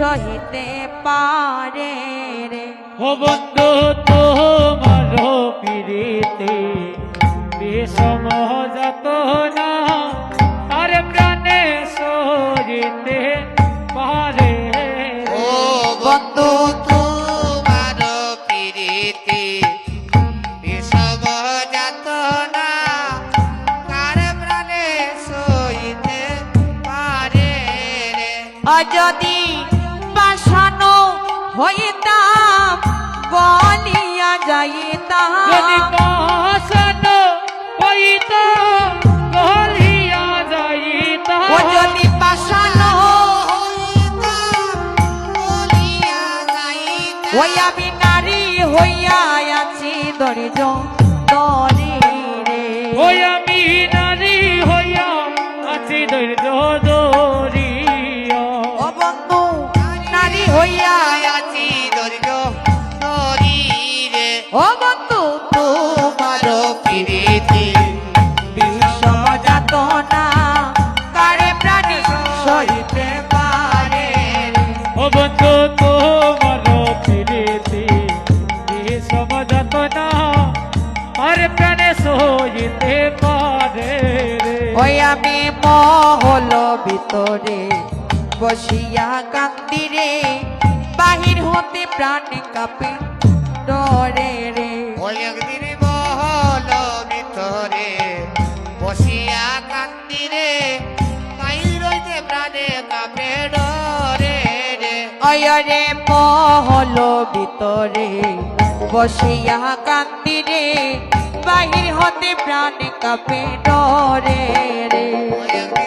সহিতে পারে রে। ও বন্ধু তোমার পিড়িতে বিষম যত না আর প্রাণে সরিতে পারে ও বন্ধু তোমার পিরিতি বিষম যাত না কার প্রাণে সইতে পারে রে। যদি বাসানো হইতাম গলিয়া যাইতাম। যদি পাশান হইত গলিয়া যাইতা ও যদি বাসানো বলিয়া ওই আমি নারী হইয়া আছি দরিজ দরি রে। ওই আমি নারী হইয়া আছি ধরিয়া আছি দরিদ্র শরীরে। ও বন্ধু। তোমার পিরিতি। বিষম যাতনা কারে প্রাণী সইতে পারে। ও বন্ধু তোমার ফিরিতি সমাজত না আর প্রাণে সহিতে পারে ওই আমি মহল ভিতরে বসিয়া কান্দিরে। বাহির হতে প্রাণ কাপে। ডরে রে। ওই একদিন মহল ভিতরে বসিয়া কান্দিরে বাইর হইতে প্রাণে কাপে ডরে রে। অয়রে মহল ভিতরে বসিয়া কান্দিরে বাহির হতে প্রাণ কাপে ডরে রে। ওই